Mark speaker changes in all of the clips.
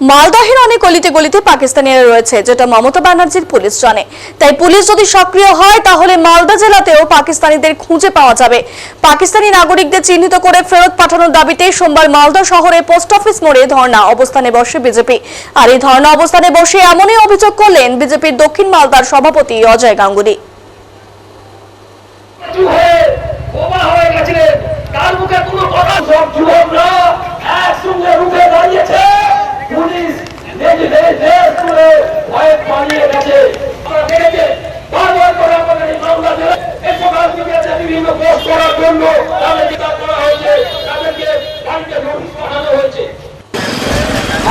Speaker 1: মালদহের অনেক গলিতে গলিতে পাকিস্তানিরা রয়েছে, যেটা মমতা ব্যানার্জির পুলিশ জানে। তাই পুলিশ যদি সক্রিয় হয়, তাহলে মালদা জেলাতেও পাকিস্তানিদের খুঁজে পাওয়া যাবে। পাকিস্তানি নাগরিকদের চিহ্নিত করে ফেরত পাঠানোর দাবিতে সোমবার মালদা শহরে পোস্ট অফিস মোড়ে ধর্ণা অবস্থানে বসে বিজেপি। আর এই ধর্ণা অবস্থানে বসে এমনই অভিযোগ করলেন বিজেপির দক্ষিণ মালদার সভাপতি অজয় গাঙ্গুলি।
Speaker 2: কথা যুবকরা একসঙ্গে রুখে দাঁড়িয়েছে পুলিশ দেশ দেশ দেশ করে ভয়ে পালিয়ে গেছে আমরা দেখেছি বারবার করে আমাদের এই মামলা দিলে এই সকাল মিডিয়াতে বিভিন্ন পোস্ট করার জন্য তাদেরকে গ্রেফতার করা হয়েছে তাদেরকে বাড়িতে নোটিশ পাঠানো হয়েছে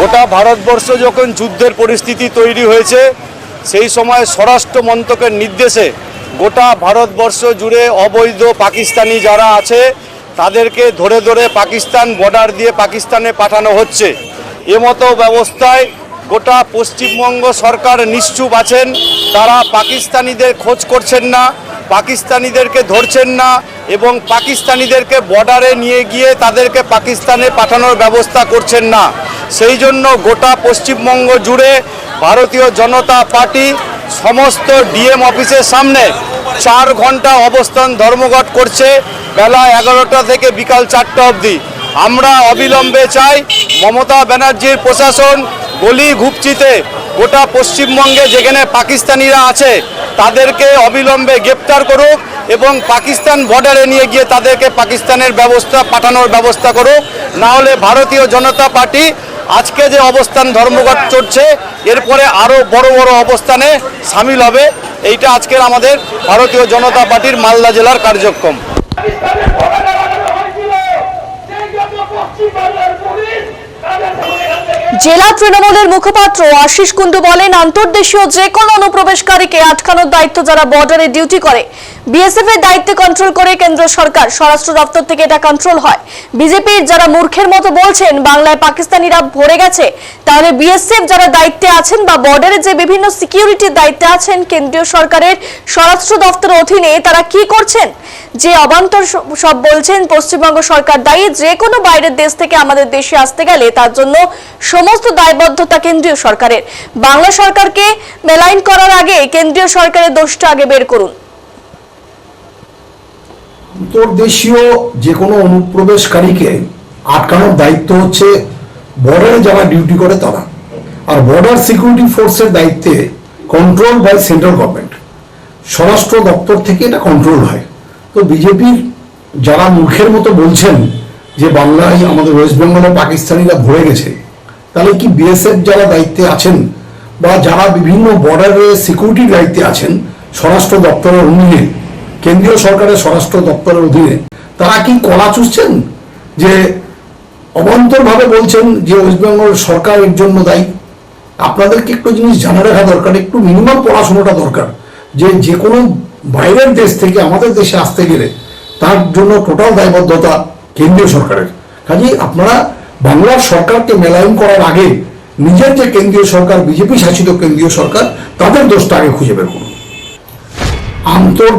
Speaker 3: গোটা ভারতবর্ষ যখন যুদ্ধের পরিস্থিতি তৈরি হয়েছে, সেই সময় স্বরাষ্ট্র মন্ত্রকের নির্দেশে গোটা ভারতবর্ষ জুড়ে অবৈধ পাকিস্তানি যারা আছে, তাদেরকে ধরে ধরে পাকিস্তান বর্ডার দিয়ে পাকিস্তানে পাঠানো হচ্ছে। এমতো ব্যবস্থায় গোটা পশ্চিমবঙ্গ সরকার নিশ্চুপ আছেন। তারা পাকিস্তানিদের খোঁজ করছেন না, পাকিস্তানিদেরকে ধরছেন না এবং পাকিস্তানিদেরকে বর্ডারে নিয়ে গিয়ে তাদেরকে পাকিস্তানে পাঠানোর ব্যবস্থা করছেন না। সেই জন্য গোটা পশ্চিমবঙ্গ জুড়ে ভারতীয় জনতা পার্টি সমস্ত ডিএম অফিসের সামনে চার ঘণ্টা অবস্থান ধর্মঘট করছে, বেলা এগারোটা থেকে বিকাল চারটা অবধি। আমরা অবিলম্বে চাই মমতা ব্যানার্জির প্রশাসন গলি ঘুপচিতে গোটা পশ্চিমবঙ্গে যেখানে পাকিস্তানিরা আছে, তাদেরকে অবিলম্বে গ্রেপ্তার করুক এবং পাকিস্তান বর্ডারে নিয়ে গিয়ে তাদেরকে পাকিস্তানের ব্যবস্থা পাঠানোর ব্যবস্থা করুক। না হলে ভারতীয় জনতা পার্টি আজকে যে অবস্থান ধর্মঘট চলছে এরপরে আরও বড় বড় অবস্থানে সামিল হবে। এইটা আজকের আমাদের ভারতীয় জনতা পার্টির মালদা জেলার কার্যক্রম
Speaker 2: পাকিস্তানের পতাকা লাগানো হয়েছিল সেই জন্য পশ্চিম বাংলার পুলিশ তাদের সামনে এখান থেকে
Speaker 1: জেলা তৃণমূলের মুখপাত্র আশিস কুন্ডু বলেন, আন্তর্দেশীয় যে কোনো অনুপ্রবেশকারীকে আটকানোর দায়িত্ব যারা বর্ডারে ডিউটি করে, বিএসএফ এর দায়িত্বে কন্ট্রোল করে কেন্দ্র সরকার, স্বরাষ্ট্র দপ্তর থেকে এটা কন্ট্রোল হয়। বিজেপির যারা মূর্খের মতো বলছেন, বাংলায় পাকিস্তানিরা ভরে গেছে, তাহলে বিএসএফ যারা দায়িত্বে আছেন বা বর্ডারে যে বিভিন্ন সিকিউরিটির দায়িত্বে আছেন, কেন্দ্রীয় সরকারের স্বরাষ্ট্র দপ্তরের অধীনে তারা কি করছেন? যে অবান্তর সব বলছেন, পশ্চিমবঙ্গ সরকার দায়ী, যে কোনো বাইরের দেশ থেকে আমাদের দেশে আসতে গেলে তার জন্য সমস্ত দায়বদ্ধতা কেন্দ্রীয় সরকারের। বাংলা সরকারকে মেলাইন করার আগে কেন্দ্রীয় সরকারের দোষটা আগে বের করুন।
Speaker 4: অন্তর্দেশীয় যে কোনো অনুপ্রবেশকারীকে আটকানোর দায়িত্ব হচ্ছে বর্ডারে যারা ডিউটি করে তারা। আর বর্ডার সিকিউরিটি ফোর্সের দায়িত্বে কন্ট্রোল বাই সেন্ট্রাল গভর্নমেন্ট স্বরাষ্ট্র দপ্তর থেকে এটা কন্ট্রোল হয়। তো বিজেপির যারা মুখের মতো বলছেন যে বাংলায় আমাদের ওয়েস্ট বেঙ্গলে পাকিস্তানিরা ভরে গেছে তাহলে কি বিএসএফ যারা দায়িত্বে আছেন বা যারা বিভিন্ন বর্ডারে সিকিউরিটির দায়িত্বে আছেন স্বরাষ্ট্র দপ্তরের অধীনে, কেন্দ্রীয় সরকারের স্বরাষ্ট্র দপ্তরের অধীনে, তারা কি কলা চুষছেন? যে অবান্তরভাবে বলছেন যে ওয়েস্ট বেঙ্গল সরকার এর জন্য দায়ী। আপনাদেরকে একটু জিনিস জানা রাখা দরকার, একটু মিনিমাম পড়াশোনাটা দরকার। যে যে কোনো বাইরের দেশ থেকে আমাদের দেশে আসতে গেলে তার জন্য টোটাল দায়বদ্ধতা কেন্দ্রীয় সরকারের। কাজেই আপনারা বাংলার সরকারকে মেলায়ন করার আগে নিজের যে কেন্দ্রীয় সরকার, বিজেপি শাসিত কেন্দ্রীয় সরকার, তাদের দোষটা আগে খুঁজে বের করুন। আন্তর